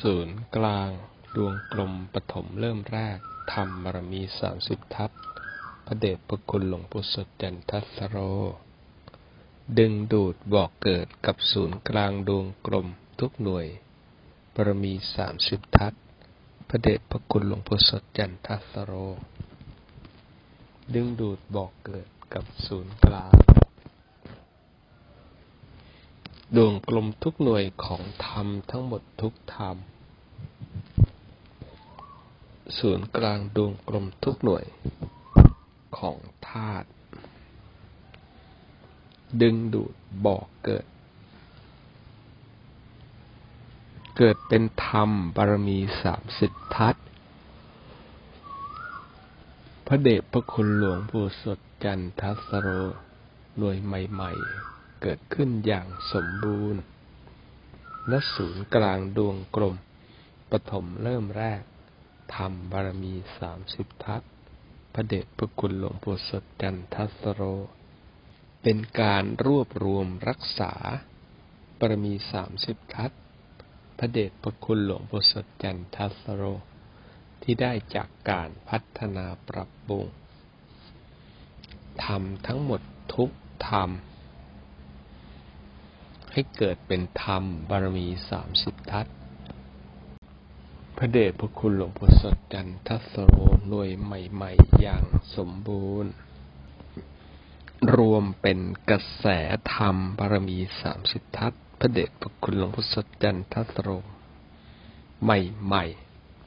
ศูนย์กลาง ดวงกลมปฐมเริ่มแรก ธรรมบารมีสามสิบทัศน์พระเดชพระคุณหลวงปู่สดจันทัสโร ดึงดูดบอกเกิดกับศูนย์กลางดวงกลมทุกหน่วย บารมีสามสิบทัศน์พระเดชพระคุณหลวงปู่สดจันทัสโร ดึงดูดบอกเกิดกับศูนย์กลาง ดวงกลมทุกหน่วยของธรรมทั้งหมดทุกธรรม ศูนย์กลางดวงกลมทุกหน่วยของธาตุดึงดูดบอกเกิด เกิดเป็นธรรมบารมีสามสิบทัศพระเดชพระคุณหลวงปู่สดจันทัสโรหน่วยใหม่ ๆ เกิดขึ้นอย่างสมบูรณ์ ณ ศูนย์กลางดวงกลม ปฐมเริ่มแรก ธรรมบารมีสามสิบทัศพระเดชพระคุณหลวงปู่สดจันทัสโร เป็นการรวบรวมรักษาบารมีสามสิบทัศพระเดชพระคุณหลวงปู่สดจันทัสโร ที่ได้จากการพัฒนาปรับปรุงทำทั้งหมดทุกธรรม ให้เกิดเป็นธรรมบารมีสามสิบทัศพระเดชพระคุณหลวงพ่อสดจันทัสโรหน่วยใหม่ ๆ อย่างสมบูรณ์ รวมเป็นกระแสธรรมบารมีสามสิบทัศพระเดชพระคุณหลวงพ่อสดจันทัสโรใหม่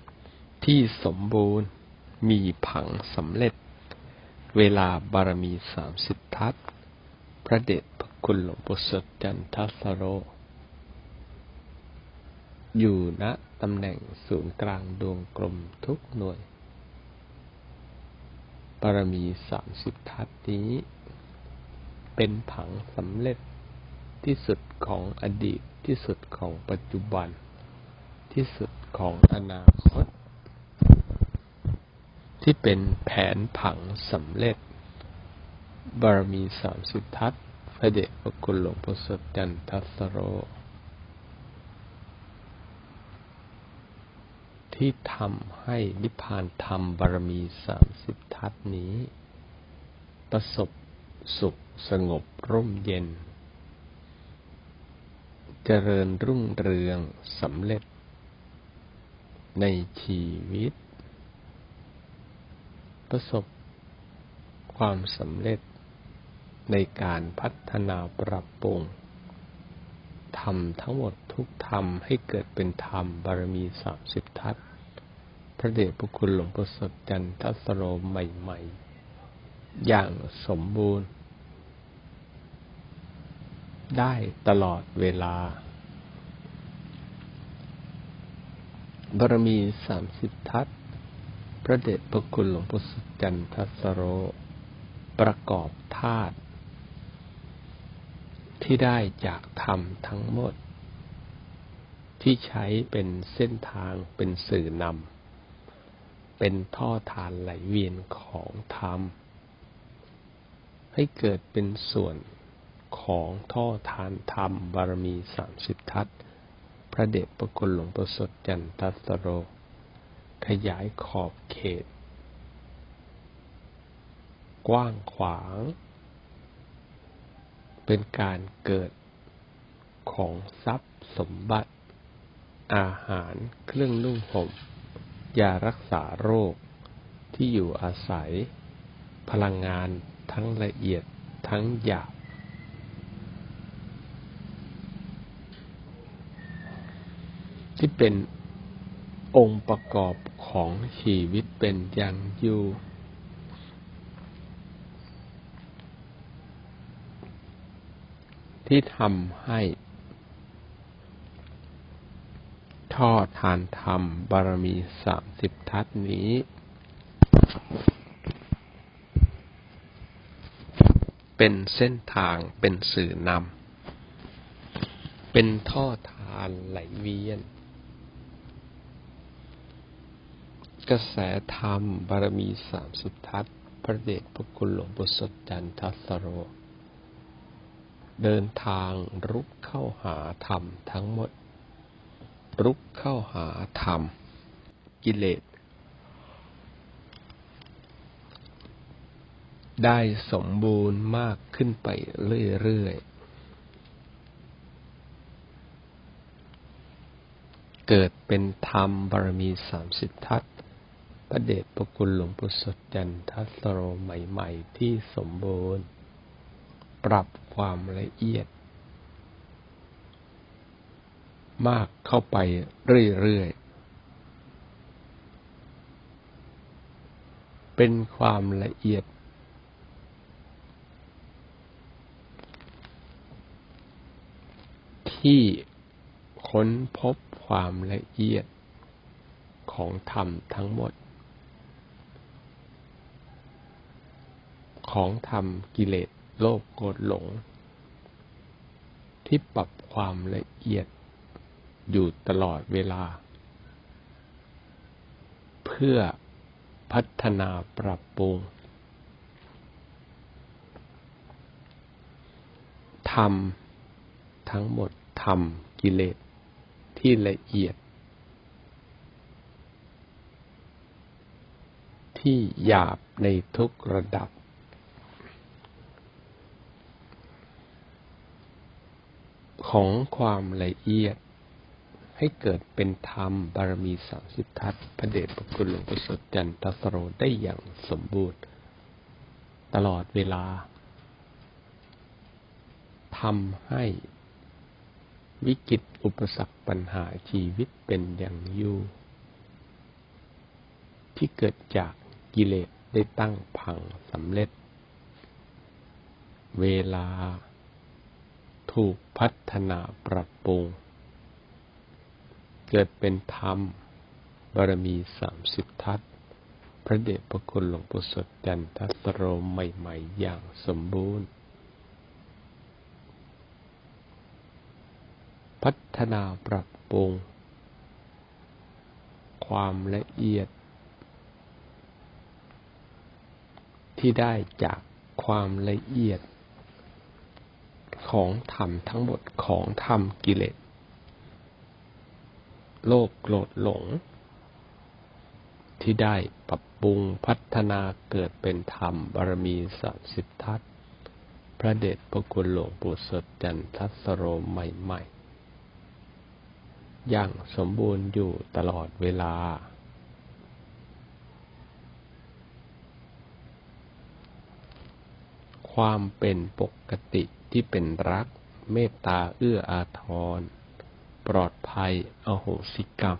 ๆ ที่สมบูรณ์มีผังสำเร็จ เวลาบารมีสามสิบทัศพระเดช คุณหลวงปู่สดจันทสโร อยู่ณตำแหน่งศูนย์กลางดวงกลมทุกหน่วยบารมีสามสิบทัศน์นี้ เป็นผังสำเร็จที่สุดของอดีตที่สุดของปัจจุบัน ที่สุดของอนาคต ที่เป็นแผนผังสำเร็จบารมีสามสิบทัศน์ พระเดชพระคุณหลวงพ่อสดจันทัสโร ที่ทำให้นิพพานธรรมบารมีสามสิบทัศน์นี้ ประสบสุขสงบร่มเย็น เจริญรุ่งเรืองสำเร็จ ในชีวิต ประสบความสำเร็จ ในการพัฒนาปรับปรุงทำทั้งหมดทุกธรรมให้เกิดเป็นธรรมบารมีสามสิบทัศพระเดชพระคุณหลวงพ่สดจันทัสโรใหม่ ๆ อย่างสมบูรณ์ ได้ตลอดเวลาบารมีสามสิบทัศพระเดชพระคุณหลวงพ่สดจันทัสโรประกอบธาตุ ที่ได้จากธรรมทั้งหมด ที่ใช้เป็นเส้นทางเป็นสื่อนำเป็นท่อทานไหลเวียนของธรรม ให้เกิดเป็นส่วนของท่อทานธรรมบารมีสามสิบทัศพระเดชพระคุณหลวงประสดจันทัสโร ขยายขอบเขต กว้างขวาง เป็นการเกิดของทรัพย์สมบัติ อาหารเครื่องนุ่งห่มยารักษาโรคที่อยู่อาศัย พลังงานทั้งละเอียดทั้งหยาบที่เป็นองค์ประกอบของชีวิตเป็นอย่างอยู่ ที่ทำให้ท่อทานธรรมบารมีสามสิบทัศน์นี้ เป็นเส้นทางเป็นสื่อนำเป็นท่อทานไหลเวียน กระแสธรรมบารมีสามสิบทัศน์พระเดชพระคุณหลวงปู่สดจันทัสโร เดินทางรุกเข้าหาธรรมทั้งหมด รุกเข้าหาธรรม กิเลส ได้สมบูรณ์มากขึ้นไปเรื่อยๆ เกิดเป็นธรรมบารมีสามสิบทัศพระเดชพระคุณหลวงปู่สดจันทัสโรใหม่ ๆ ที่สมบูรณ์ ปรับความละเอียด มากเข้าไปเรื่อยๆ เป็นความละเอียด ที่ค้นพบความละเอียดของธรรมทั้งหมด ของธรรมกิเลส โลภโกรธหลง ที่ปรับความละเอียดอยู่ตลอดเวลา เพื่อพัฒนาปรับปรุงธรรมทั้งหมดธรรมกิเลสที่ละเอียด ที่หยาบในทุกระดับ ของความละเอียด ให้เกิดเป็นธรรมบารมีสามสิบทัศพระเดชพระคุณหลวงปู่สดจันทสโรได้อย่างสมบูรณ์ ตลอดเวลาทำให้วิกฤตอุปสรรคปัญหาชีวิตเป็นอย่างยู่ที่เกิดจากกิเลสได้ตั้งพังสำเร็จ เวลา ถูกพัฒนาปรับปรุง เกิดเป็นธรรม บารมีสามสิบทัศพระเดชพระคุณหลวงปู่สดจันทสโรใหม่ๆ อย่างสมบูรณ์ พัฒนาปรับปรุง ความละเอียด ที่ได้จากความละเอียด ของธรรมทั้งหมดของธรรมกิเลส โลกโกรธหลง ที่ได้ปรับปรุงพัฒนาเกิดเป็นธรรมบารมีสัสิทธัตพระเดชพระคุณหลวงปู่สดจันทัสโรใหม่ๆ อย่างสมบูรณ์อยู่ตลอดเวลา ความเป็นปกติ ที่เป็นรัก เมตตาเอื้ออาทร ปลอดภัย อโหสิกรรม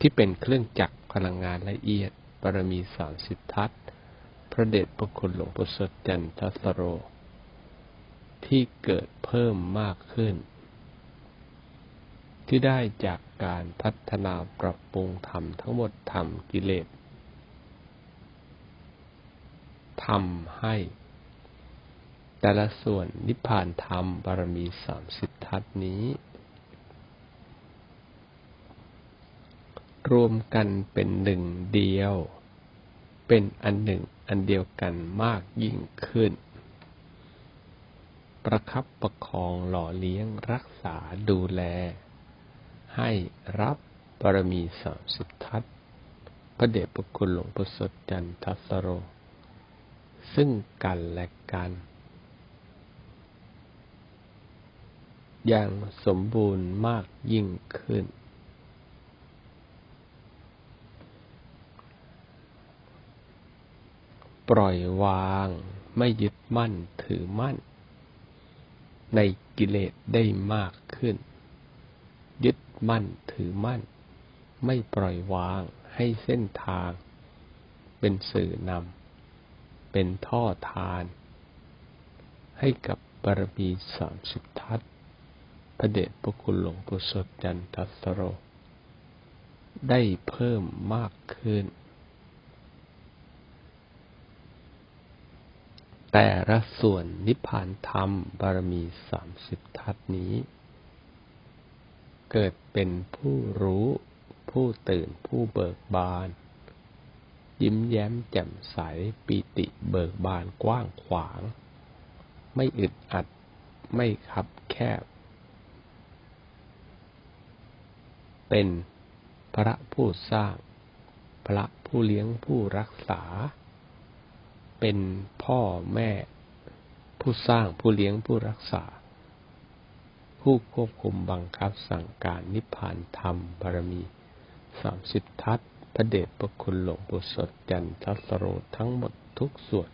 ที่เป็นเครื่องจักรพลังงานละเอียดบารมีสามสิทัตพระเดชพระคุณหลวงปู่สดจันทสโร ที่เกิดเพิ่มมากขึ้น ที่ได้จากการพัฒนาปรับปรุงธรรมทั้งหมดธรรมกิเลสทำให้ แต่ละส่วนนิพพานธรรมบารมีสามสิบทัศนี้ รวมกันเป็นหนึ่งเดียว เป็นอันหนึ่งอันเดียวกันมากยิ่งขึ้น ประคับประคองหล่อเลี้ยงรักษาดูแล ให้รับบารมีสามสิบทัศพระเดชพระคุณหลวงพ่อสดจันทสโร ซึ่งกันและกัน อย่างสมบูรณ์มากยิ่งขึ้น ปล่อยวางไม่ยึดมั่นถือมั่น ในกิเลสได้มากขึ้น ยึดมั่นถือมั่น ไม่ปล่อยวางให้เส้นทาง เป็นสื่อนำเป็นท่อทาน ให้กับบารมีสามสิบทัศ พระเดชพระคุณหลวงปู่สดจันทัสโร ได้เพิ่มมากขึ้น แต่ละส่วนนิพพานธรรมบารมีสามสิบทัศนี้ เกิดเป็นผู้รู้ ผู้ตื่นผู้เบิกบาน ยิ้มแย้มแจ่มใสปีติเบิกบานกว้างขวาง ไม่อึดอัดไม่คับแคบ เป็นพระผู้สร้าง พระผู้เลี้ยงผู้รักษา เป็นพ่อแม่ ผู้สร้างผู้เลี้ยงผู้รักษา ผู้ควบคุมบังคับสั่งการนิพพานธรรมบารมีสามสิบทัศพระเดชพระคุณหลวงปู่สดจันทัสโรทั้งหมดทุกส่วน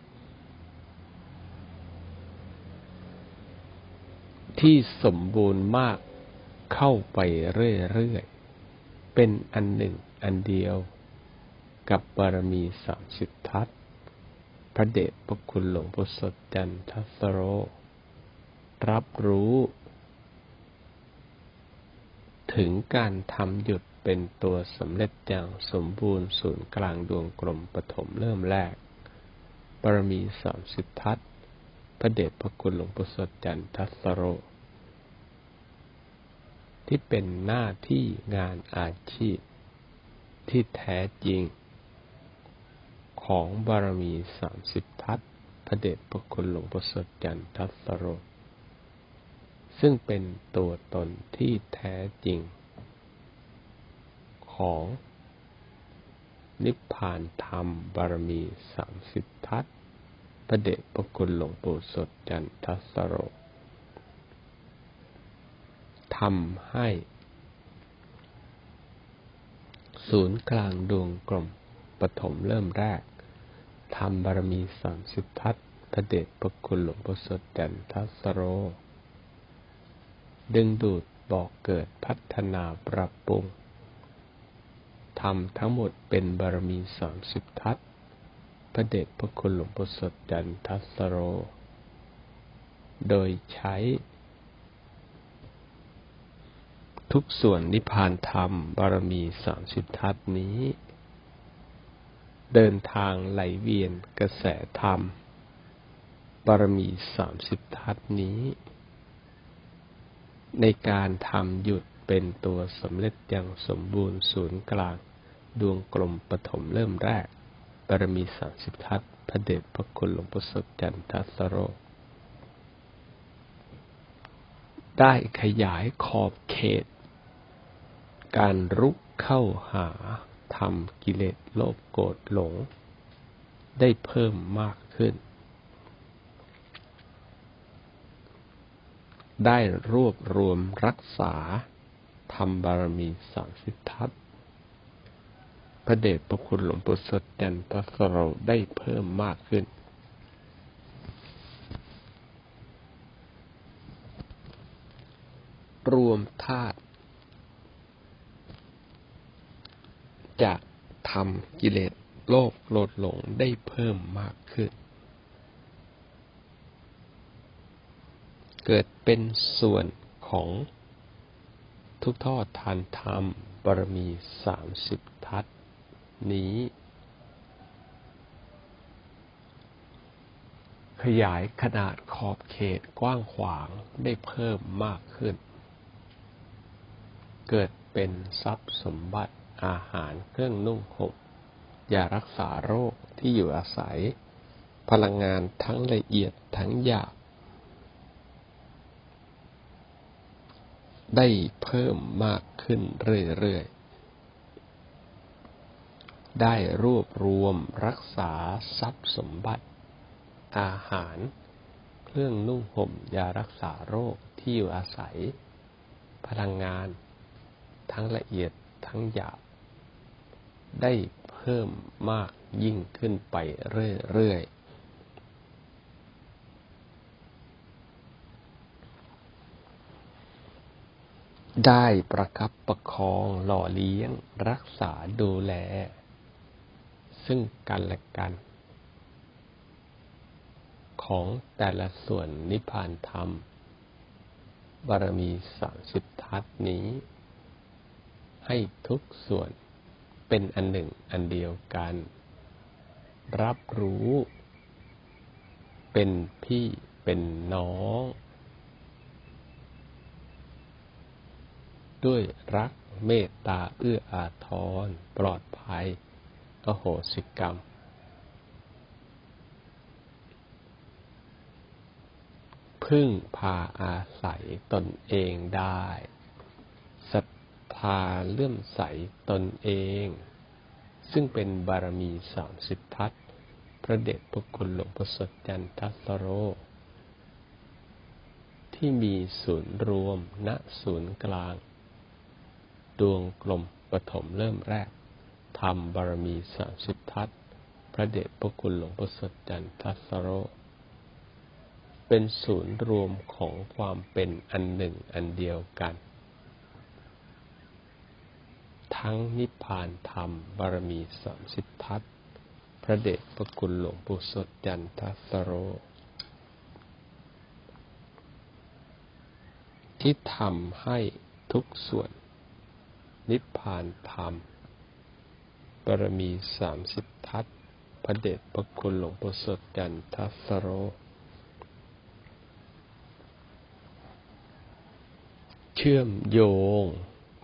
ที่สมบูรณ์มากเข้าไปเรื่อยๆ เป็นอันหนึ่งอันเดียวกับบารมีสามสิบทัศพระเดชพระคุณหลวงปู่สดจันทัสโร รับรู้ ถึงการทำหยุดเป็นตัวสำเร็จอย่างสมบูรณ์ศูนย์กลางดวงกลมปฐมเริ่มแรก บารมีสามสิบทัศพระเดชพระคุณหลวงปู่สดจันทัสโร ที่เป็นหน้าที่งานอาชีพ ที่แท้จริง ของบารมีสามสิบทัศพระเดชพระคุณหลวงปู่สดจันทัสโรซึ่งเป็นตัวตนที่แท้จริง ของนิพพานธรรมบารมีสามสิบทัศพระเดชพระคุณหลวงปู่สดจันทัสโร ทำให้ ศูนย์กลางดวงกลมปฐมเริ่มแรกทำบารมีสามสิบทัศพระเดชพระคุณหลวงปู่สดจันทัสโร ดึงดูดบอกเกิดพัฒนาปรับปรุงทำทั้งหมดเป็นบารมีสามสิบทัศพระเดชพระคุณหลวงปู่สดจันทัสโร โดยใช้ ทุกส่วนนิพพานธรรม บารมีสามสิบทัศนี้ เดินทางไหลเวียนกระแสธรรม บารมีสามสิบทัศนี้ ในการทำหยุดเป็นตัวสำเร็จอย่างสมบูรณ์ศูนย์กลาง ดวงกลมปฐมเริ่มแรก บารมีสามสิบทัศพระเดชพระคุณหลวงปู่สดจันทัสโรได้ขยายขอบเขต การรุกเข้าหาทำกิเลสโลภโกรธหลง ได้เพิ่มมากขึ้น ได้รวบรวมรักษาทำบารมีสามสิบทัศพระเดชพระคุณหลวงปู่สดจันทัสโรได้เพิ่มมากขึ้น รวมธาตุ จะทำกิเลสโลภโลดหลงได้เพิ่มมากขึ้น เกิดเป็นส่วนของทุกทอดทานธรรมบารมีสามสิบทัศนี้ ขยายขนาดขอบเขตกว้างขวางได้เพิ่มมากขึ้น เกิดเป็นทรัพย์สมบัติ อาหารเครื่องนุ่งห่มยารักษาโรคที่อยู่อาศัย พลังงานทั้งละเอียดทั้งหยาบได้เพิ่มมากขึ้นเรื่อยๆ ได้รวบรวมรักษาทรัพย์สมบัติ อาหาร เครื่องนุ่งห่มยารักษาโรคที่อยู่อาศัย พลังงาน ทั้งละเอียดทั้งหยาบ ได้เพิ่มมากยิ่งขึ้นไปเรื่อยๆได้ประคับประคองหล่อเลี้ยงรักษาดูแล ซึ่งกันและกัน ของแต่ละส่วนนิพพานธรรม บารมีสามสิบทัศนี้ ให้ทุกส่วน เป็นอันหนึ่งอันเดียวกัน รับรู้ เป็นพี่เป็นน้อง ด้วยรักเมตตาเอื้ออาทร ปลอดภัยอโหสิกรรม พึ่งพาอาศัยตนเองได้ ทธาเลื่อมใสตนเอง ซึ่งเป็นบารมีสามสิบทัศพระเดชพระคุณหลวงพ่อสดจันทัสโร ที่มีศูนย์รวมณศูนย์กลาง ดวงกลมปฐมเริ่มแรกทำบารมีสามสิบทัศพระเดชพระคุณหลวงพ่อสดจันทัสโรเป็นศูนย์รวมของความเป็นอันหนึ่งอันเดียวกัน ทั้งนิพพานธรรม บารมีสามสิบทัศพระเดชพระคุณหลวงปู่สดจันทัสโร ที่ทำให้ทุกส่วน นิพพานธรรม บารมีสามสิบทัศพระเดชพระคุณหลวงปู่สดจันทัสโรเชื่อมโยง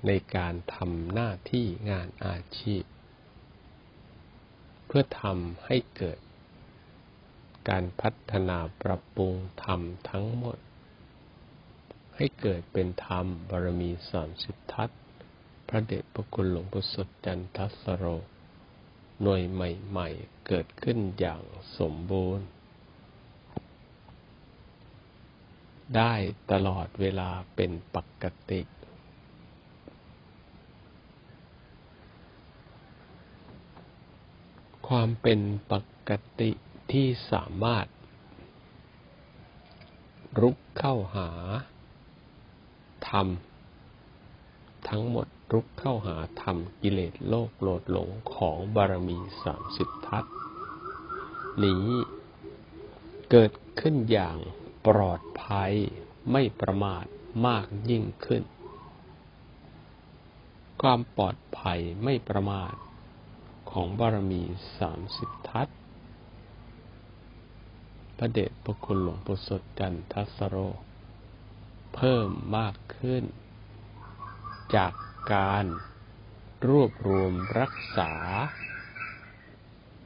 ในการทำหน้าที่งานอาชีพ เพื่อทำให้เกิด การพัฒนาปรับปรุงธรรมทั้งหมด ให้เกิดเป็นธรรมบารมีสามสิบทัศพระเดชพระคุณหลวงปู่สดจันทัสโร หน่วยใหม่ๆ เกิดขึ้นอย่างสมบูรณ์ ได้ตลอดเวลาเป็นปกติ ความเป็นปกติที่สามารถ รุกเข้าหาธรรม ทั้งหมดรุกเข้าหาธรรมกิเลสโลกโลดหลงของบารมีสามสิบทัศนี้เกิดขึ้นอย่างปลอดภัยไม่ประมาทมากยิ่งขึ้น ความปลอดภัยไม่ประมาท ของบารมีสามสิบทัศพระเดชพระคุณหลวงปู่สดจันทัสโร เพิ่มมากขึ้น จากการรวบรวมรักษา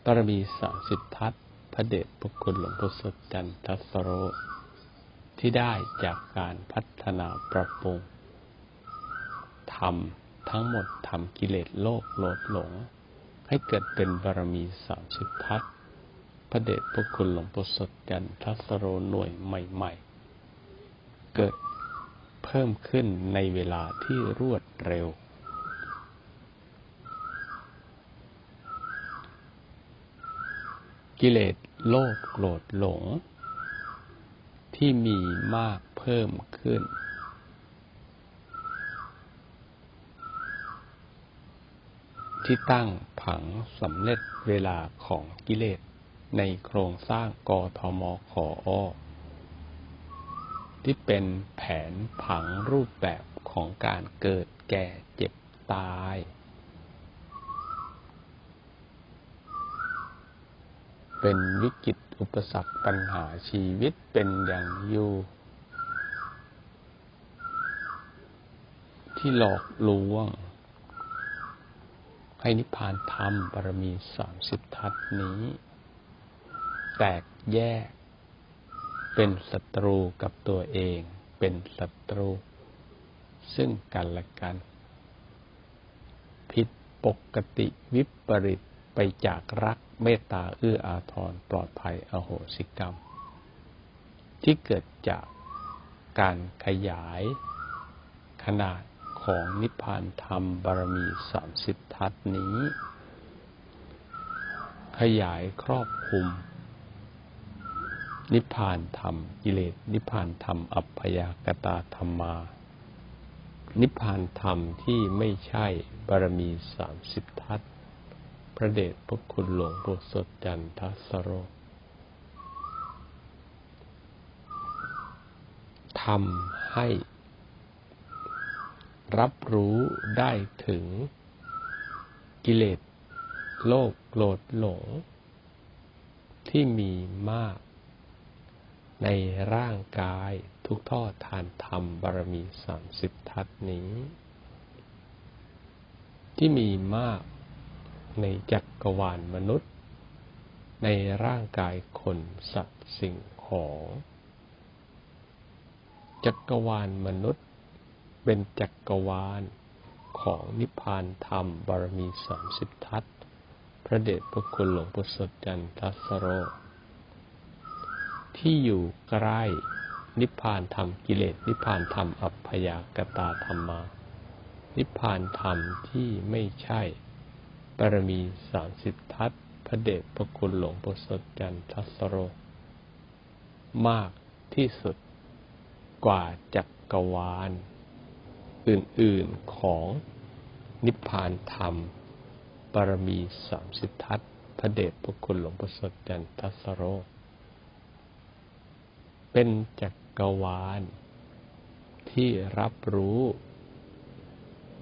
บารมีสามสิบทัศพระเดชพระคุณหลวงปู่สดจันทัสโร ที่ได้จากการพัฒนาปรับปรุงทำทั้งหมดทำกิเลสโลกโลดหลง ให้เกิดเป็นบารมีสามสิบทัศพระเดชพระคุณหลวงปู่สดจันทัสโรหน่วยใหม่ ๆ เกิดเพิ่มขึ้นในเวลาที่รวดเร็ว กิเลสโลกโกรธหลง ที่มีมากเพิ่มขึ้น ที่ตั้งผังสำเร็จเวลาของกิเลส ในโครงสร้างกทมขออที่เป็นแผนผังรูปแบบของการเกิดแก่เจ็บตาย เป็นวิกฤตอุปสรรคปัญหาชีวิตเป็นอย่างอยู่ ที่หลอกลวง ให้นิพพานธรรมบารมีสามสิบทัศนี้ แตกแยก เป็นศัตรูกับตัวเอง เป็นศัตรู ซึ่งกันและกัน ผิดปกติวิปริตไปจากรักเมตตาเอื้ออาทรปลอดภัยอโหสิกรรม ที่เกิดจากการขยายขนาด ของนิพพานธรรมบารมีสามสิบทัศนี้ ขยายครอบคลุม นิพพานธรรมกิเลสนิพพานธรรม อัพยากตาธรรมา นิพพานธรรมที่ไม่ใช่บารมีสามสิบทัศพระเดชพระคุณหลวงปู่สดจันทสโรทำให้ รับรู้ได้ถึงกิเลสโลกโลดหลง ที่มีมาก ในร่างกายทุกท่อทานธรรมบารมีสามสิบทัศนี้ ที่มีมากในจักรวาลมนุษย์ ในร่างกายคนสัตว์สิ่งของ จักรวาลมนุษย์ เป็นจักรวาลของนิพพานธรรมบารมีสามสิบทัศพระเดชพระคุณหลวงปู่สดจันทัสโร ที่อยู่ใกล้นิพพานธรรมกิเลส นิพพานธรรมอัพพยากตาธรรมา นิพพานธรรมที่ไม่ใช่บารมีสามสิบทัศพระเดชพระคุณหลวงปู่สดจันทัสโร มากที่สุดกว่าจักรวาล อื่น ๆของนิพพานธรรมบารมีสามสิบทัศพระเดชพระคุณหลวงปู่สดจันทัสโร เป็นจักรวาล ที่รับรู้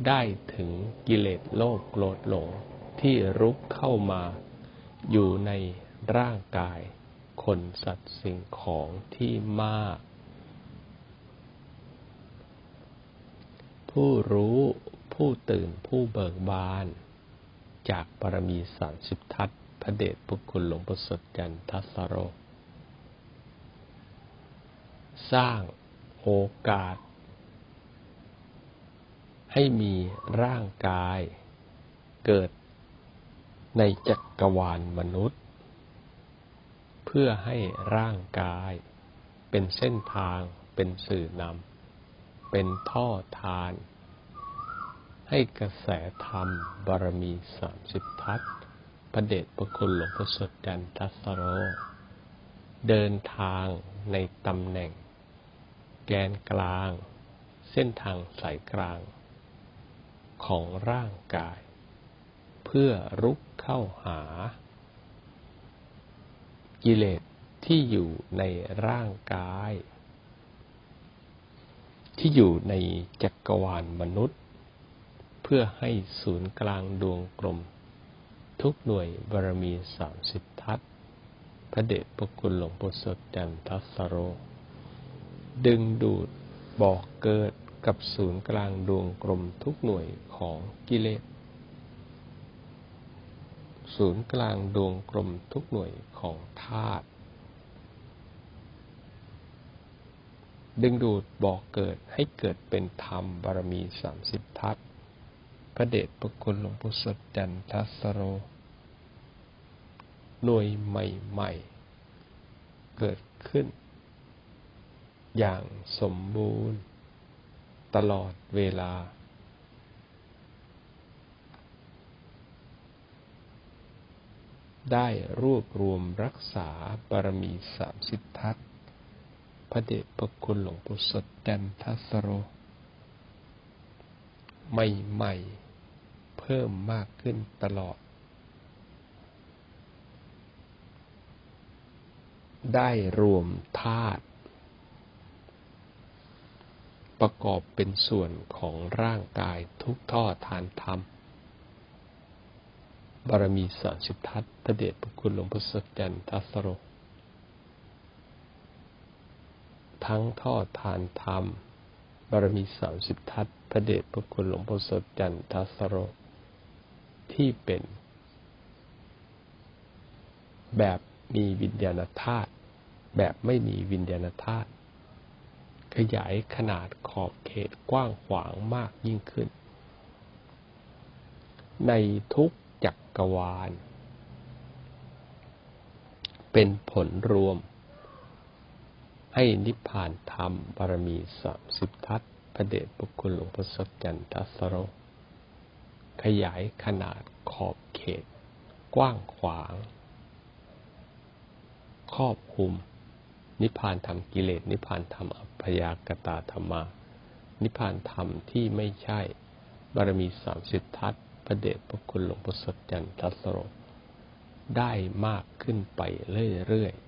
ได้ถึงกิเลสโลภโกรธหลงที่รุกเข้ามาอยู่ในร่างกาย คนสัตว์สิ่งของที่มาก ผู้รู้ ผู้ตื่นผู้เบิกบาน จากบารมีสามสิบทัศพระเดชพระคุณหลวงประสดจันทัสโร สร้างโอกาส ให้มีร่างกาย เกิดในจักรวาลมนุษย์ เพื่อให้ร่างกาย เป็นเส้นทางเป็นสื่อนำ เป็นท่อทาน ให้กระแสธรรมบารมีสามสิบทัศพระเดชพระคุณหลวงพ่อสดจันทัสโร เดินทางในตำแหน่ง แกนกลาง เส้นทางสายกลาง ของร่างกาย เพื่อรุกเข้าหา กิเลสที่อยู่ในร่างกาย ที่อยู่ในจักรวาลมนุษย์ เพื่อให้ศูนย์กลางดวงกลม ทุกหน่วยบารมีสามสิบทัศพระเดชพระคุณหลวงปู่สดจันทัสโร ดึงดูดบอกเกิดกับศูนย์กลางดวงกลมทุกหน่วยของกิเลส ศูนย์กลางดวงกลมทุกหน่วยของธาตุ ดึงดูดบอกเกิดให้เกิดเป็นธรรมบารมีสามสิบทัศพระเดชพระคุณหลวงปู่สดจันทัสโร หน่วยใหม่ ๆ เกิดขึ้น อย่างสมบูรณ์ ตลอดเวลา ได้รวบรวมรักษาบารมีสามสิบทัศ พระเดชพระคุณหลวงปู่สดจันทัสโร ใหม่ๆ เพิ่มมากขึ้นตลอด ได้รวมธาตุประกอบเป็นส่วนของร่างกายทุกท่อทานธรรม บารมีสามสิบทัศพระเดชพระคุณหลวงพ่อสดจันทัสโร ทั้งทอดทานธรรม บารมีสามสิบทัศพระเดชพระคุณหลวงพ่อสดจันทัสโร ที่เป็น แบบมีวิญญาณธาตุแบบไม่มีวิญญาณธาตุขยายขนาดขอบเขตกว้างขวางมากยิ่งขึ้น ในทุกจักรวาล เป็นผลรวม ให้นิพพานธรรมบารมีสามสิบทัศพระเดชพระคุณหลวงพ่อสดจันทัสโร ขยายขนาดขอบเขต กว้างขวาง ครอบคุม นิพพานธรรมกิเลส นิพพานธรรมอัพยากตาธรรมา นิพพานธรรมที่ไม่ใช่ บารมีสามสิบทัศพระเดชพระคุณหลวงพ่อสดจันทัสโร ได้มากขึ้นไปเรื่อยๆ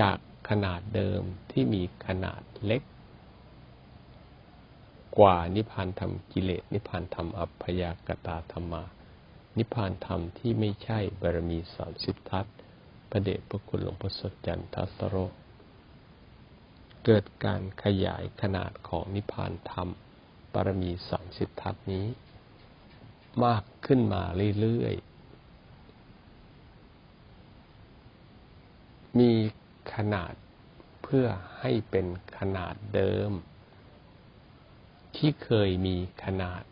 จากขนาดเดิมที่มีขนาดเล็ก กว่านิพพานธรรมกิเลสนิพพานธรรมอัพยากตาธรรมา นิพพานธรรมที่ไม่ใช่บารมีสามสิบทัศพระเดชพระคุณหลวงพ่อสดจันทัสโร เกิดการขยายขนาดของนิพพานธรรมบารมีสามสิบทัศนี้ มากขึ้นมาเรื่อยๆมี ขนาดเพื่อให้เป็นขนาดเดิม ที่เคยมีขนาด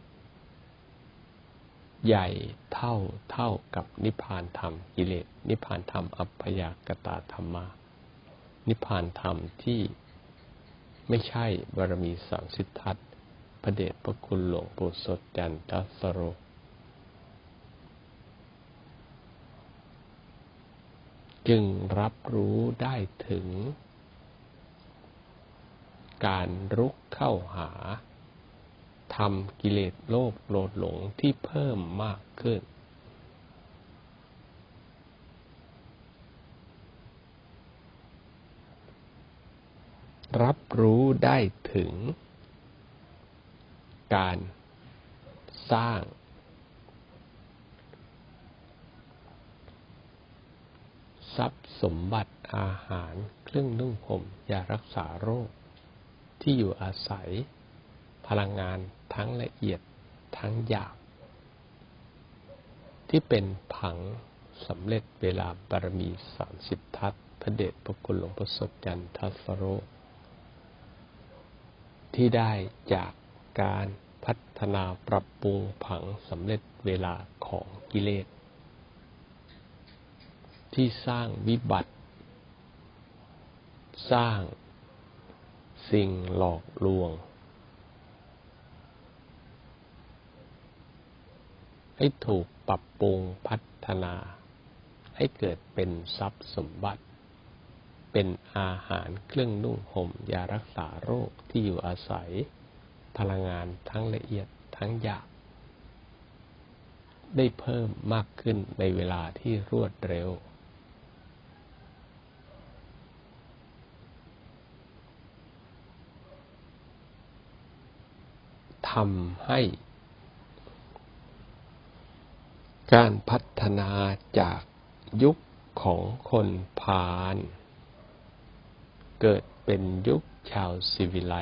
ใหญ่เท่าเท่ากับนิพพานธรรมกิเลสนิพพานธรรมอัพยากตาธรรมานิพพานธรรมที่ไม่ใช่บารมีสามสิทธัตพระเดชพระคุณหลวงปู่สดจันทสโร จึงรับรู้ได้ถึง การรุกเข้าหาทำกิเลสโลภโลดหลงที่เพิ่มมากขึ้น รับรู้ได้ถึง การสร้าง ทรัพย์สมบัติอาหารเครื่องนุ่งห่มยารักษาโรค ที่อยู่อาศัย พลังงานทั้งละเอียดทั้งหยาบ ที่เป็นผังสำเร็จเวลาบารมีสามสิบทัศพระเดชพระคุณหลวงพ่อสดจันทัสโร ที่ได้จากการพัฒนาปรับปรุงผังสำเร็จเวลาของกิเลส ที่สร้างวิบัติ สร้างสิ่งหลอกลวง ให้ถูกปรับปรุงพัฒนา ให้เกิดเป็นทรัพย์สมบัติ เป็นอาหารเครื่องนุ่งห่มยารักษาโรคที่อยู่อาศัย พลังงานทั้งละเอียดทั้งหยาบได้เพิ่มมากขึ้นในเวลาที่รวดเร็ว ทำให้การพัฒนาจากยุคของคนพาลเกิดเป็นยุคชาวสิวิไล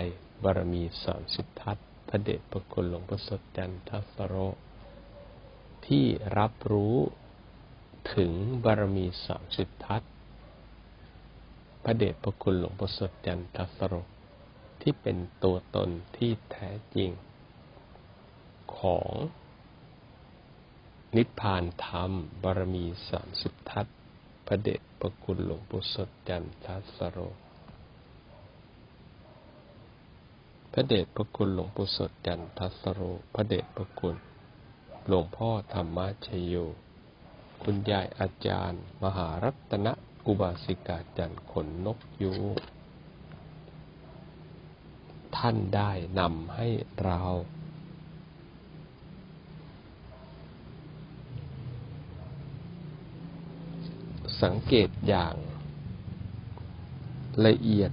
บารมีสามสิบทัศพระเดชพระคุณหลวงพ่อสดจันทสโร ที่รับรู้ถึงบารมีสามสิบทัศพระเดชพระคุณหลวงพ่อสดจันทสโร ที่เป็นตัวตนที่แท้จริง ของนิพพานธรรม บารมีสามสิบทัศพระเดชพระคุณหลวงปู่สดจันทัสโร พระเดชพระคุณหลวงปู่สดจันทัสโร พระเดชพระคุณ หลวงพ่อธรรมชโย คุณยายอาจารย์ มหารัตนอุบาสิกาจันขนนกยูท่านได้นำให้เรา สังเกตอย่างละเอียด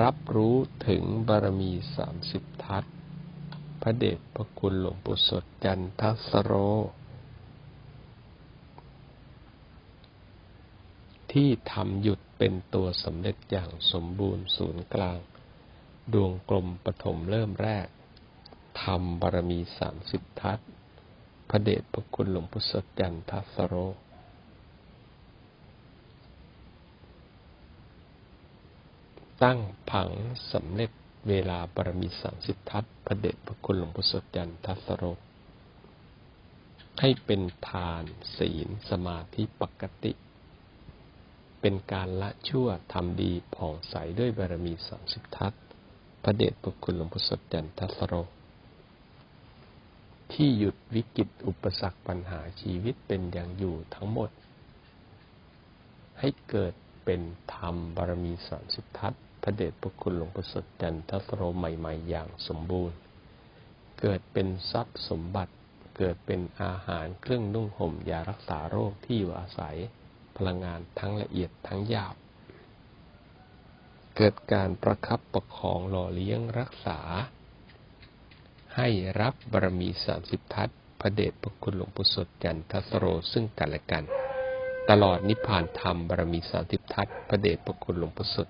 รับรู้ถึงบารมีสามสิบทัศพระเดชพระคุณหลวงปู่สดจันทัสโร ที่ทำหยุดเป็นตัวสำเร็จอย่างสมบูรณ์ศูนย์กลาง ดวงกลมปฐมเริ่มแรกทำบารมีสามสิบทัศพระเดชพระคุณหลวงปู่สดจันทัสโร ตั้งผังสำเร็จเวลาบารมีสามสิบทัศพระเดชพระคุณหลวงพ่อสดจันทัสโรให้เป็นทานศีลสมาธิปกติ เป็นการละชั่วทำดีผ่องใสด้วยบารมีสามสิบทัศพระเดชพระคุณหลวงพ่อสดจันทัสโรที่หยุดวิกฤตอุปสรรคปัญหาชีวิตเป็นอย่างอยู่ทั้งหมด ให้เกิดเป็นธรรมบารมีสามสิบทัศพ ระเดชพระคุณหลวงประสดจันทสโรใหม่ ๆ อย่างสมบูรณ์ เกิดเป็นทรัพย์สมบัติ เกิดเป็นอาหารเครื่องนุ่งห่มยารักษาโรคที่อยู่อาศัย พลังงานทั้งละเอียดทั้งหยาบ เกิดการประคับประคองหล่อเลี้ยงรักษา ให้รับบารมีสามสิบทัศพระเดชพระคุณหลวงปู่สดจันทสโรซึ่งกันและกัน ตลอดนิพพานธรรมบารมีสามสิบทัศพระเดชพระคุณหลวงปู่สด